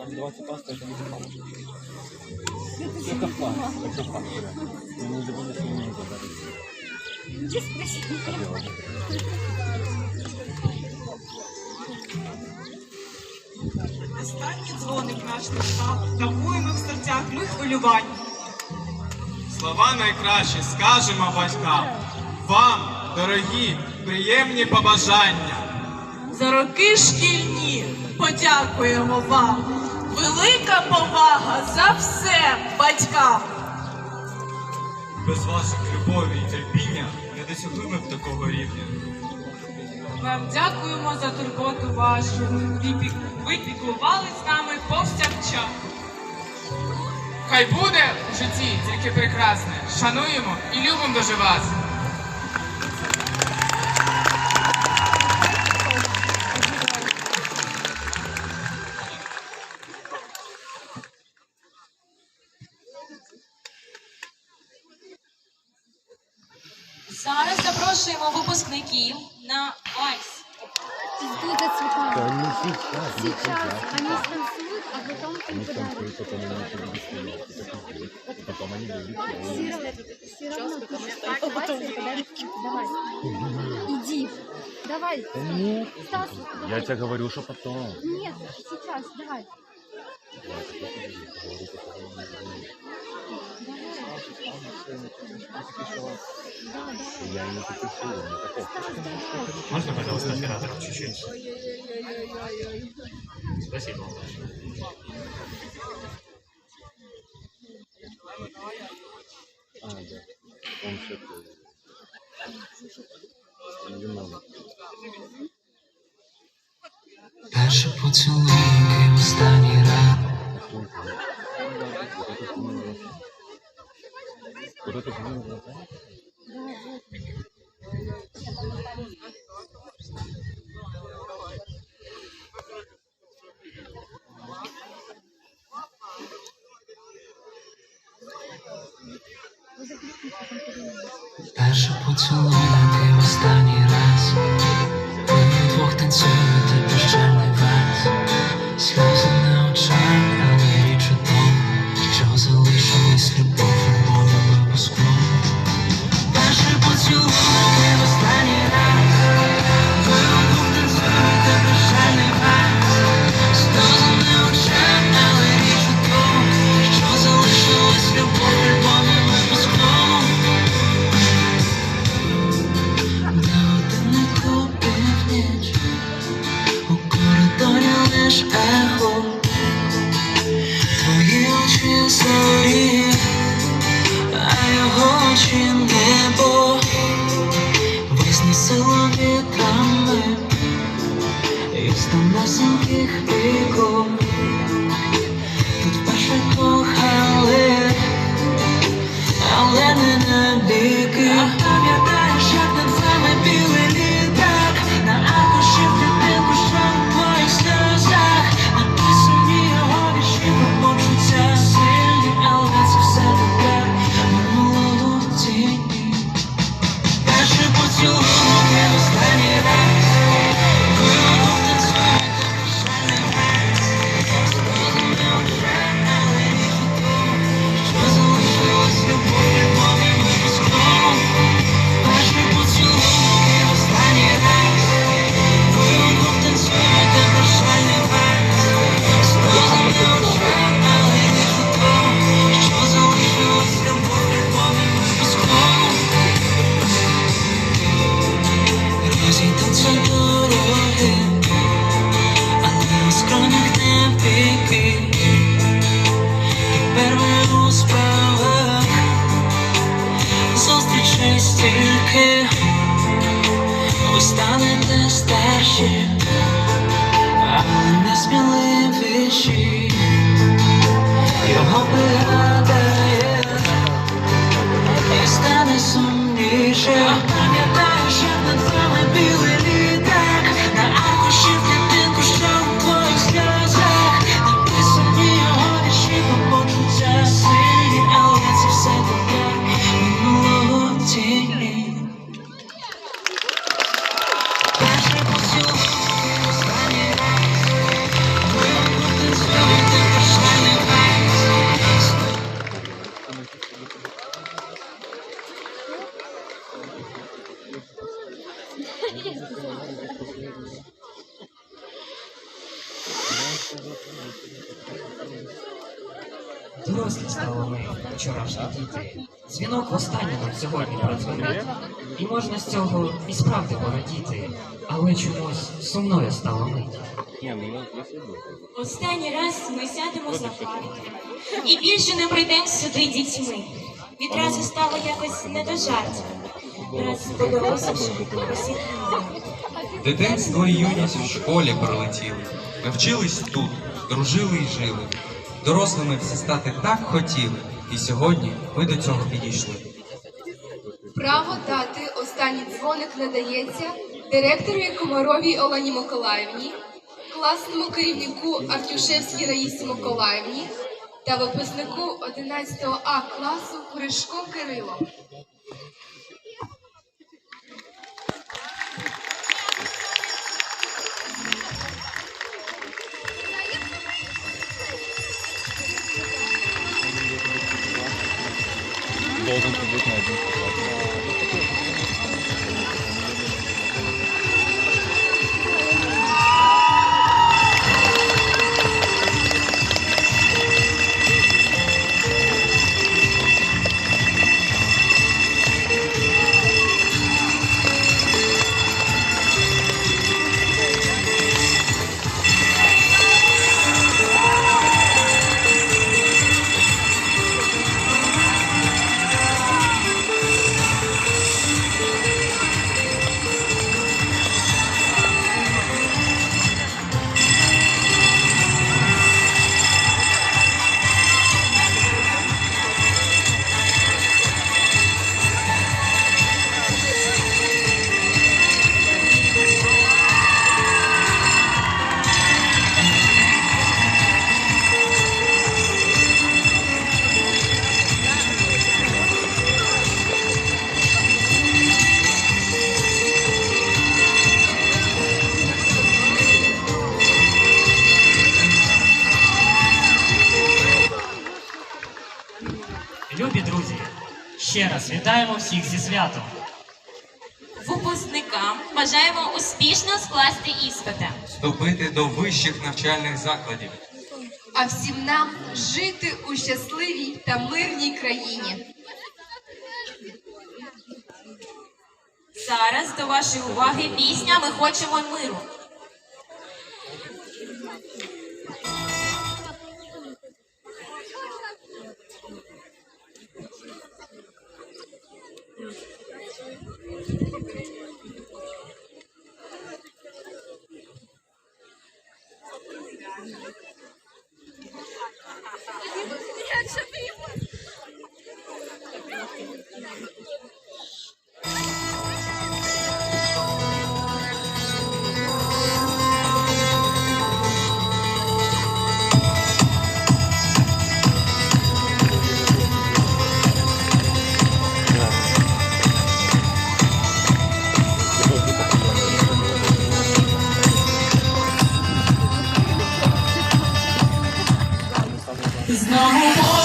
Там 20 паста, это не мало. Это факт, это факт. реально. Я не забуду, что не забрали. Останній дзвоник наш настав, Тавуємо в серцях ми хвилювань. Слова найкращі скажемо батькам. Вам, дорогі, приємні побажання. За роки шкільні подякуємо вам. Велика повага за все батькам. Без ваших любові і терпіння не досягли ми б такого рівня. Вам дякуємо за турботу вашу. Ви пік- Ви піклувались з нами повсякчас. Хай буде в житті тільки прекрасне. Шануємо і любимо дуже вас. Випускників на вальс. Ждут от. Да не сейчас, не Сейчас сейчас. они станцуют, а потом Они подарок. танцуют, потом они начали быстрее. Это пиздец. И потом они дают Все равно, все равно ты оставайся и подаришь. Давай. Иди. Давай. Да нет. Стас, Я давай. тебе говорю, что потом. Нет, сейчас, давай. Я не запишу, не такого. Можно, пожалуйста, операторов чуть-чуть? Спасибо. А, да. Он что-то... Не надо. Перші поцілунки в останній раз Вот это блин, глаза. У справах зустрічей стільки ви станете старші, але не сміливіші. Його пригадає і стане сумніше. Дорослі стали ми, вчорашні діти. Дзвінок востаннє нам сьогодні продзвонив. І можна з цього і справді порадіти, але чомусь сумною стало мить. Ну. Останній раз ми сядемо за парти і більше не прийдемо сюди дітьми. Відразу стало якось не до жартів. Раз подоросліши, посідали. Дитинство і юність в школі пролетіли. Ми вчились тут, дружили і жили. Дорослими всі стати так хотіли, і сьогодні ми до цього підійшли. Право дати останній дзвоник надається директорі Комаровій Олені Миколаївні, класному керівнику Артюшевській Раїсі Миколаївні та випускнику 11 А класу Гришко Кирило. I don't святом. Випускникам бажаємо успішно скласти іспити. Вступити до вищих навчальних закладів. А всім нам жити у щасливій та мирній країні. Зараз до вашої уваги пісня Ми хочемо миру. I'm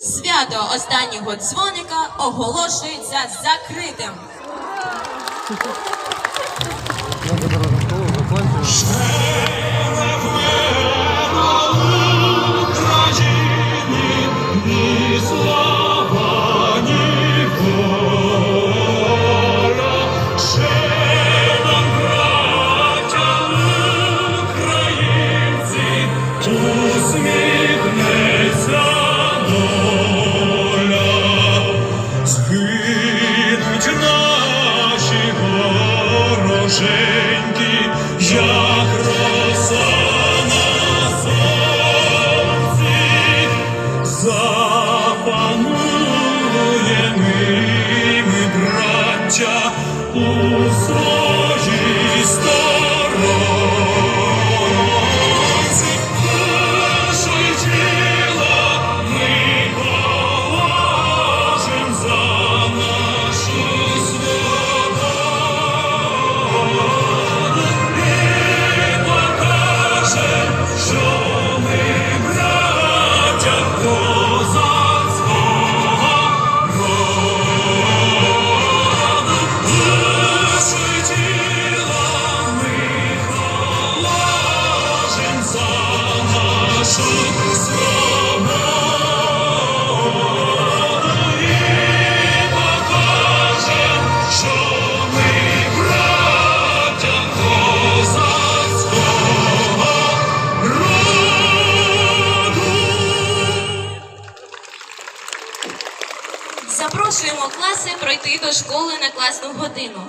Свято останнього дзвоника оголошується закритим. Дякую.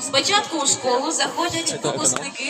Спочатку у школу заходять випускники